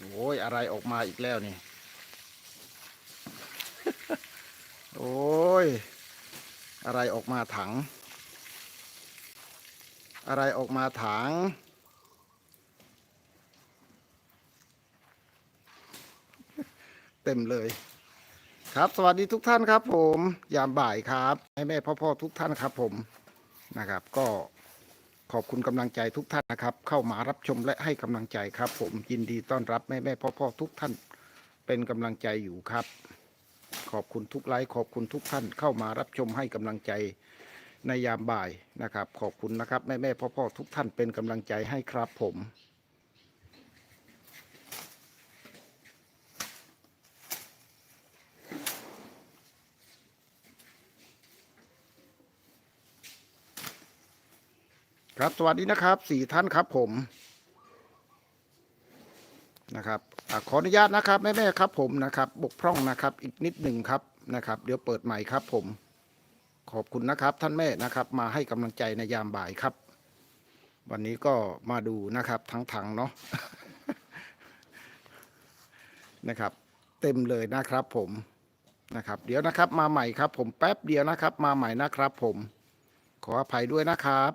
โอ้ยอะไรออกมาอีกแล้วนี่ โอ้ย อะไรออกมาถัง อะไรออกมาถัง เต็มเลย ครับสวัสดีทุกท่านครับผม ยามบ่ายครับ ให้แม่พ่อพ่อทุกท่านครับผมนะครับก็ ขอบคุณกำลังใจทุกท่านนะครับ เข้ามารับชมและให้กำลังใจครับ ผมยินดีต้อนรับแม่แม่พ่อพ่อทุกท่านเป็นกำลังใจอยู่ครับ ขอบคุณทุกไลค์ขอบคุณทุกท่านเข้ามารับชมให้กำลังใจในยามบ่ายนะครับ ขอบคุณนะครับแม่แม่พ่อพ่อทุกท่านเป็นกำลังใจให้ครับผม ครับสวัสดีนะครับสี่ท่านครับผมนะครับอขออนุญาตนะครับแม่แม่ครับผมนะครับบกพร่องนะครับอีกนิดหนึ่งครับนะครับ เดี๋ยวเปิดใหม่ครับผม ขอบคุณนะครับท่านแม่นะครับ มาให้กำลังใจในยามบ่ายครับ วันนี้ก็มาดูนะครับทั้งถังเนาะนะครับ เต็มเลยนะครับผมนะครับ เดี๋ยวนะครับมาใหม่ครับ ผมแป๊บเดียวนะครับ มาใหม่นะครับ ผม ขออภัยด้วยนะครับ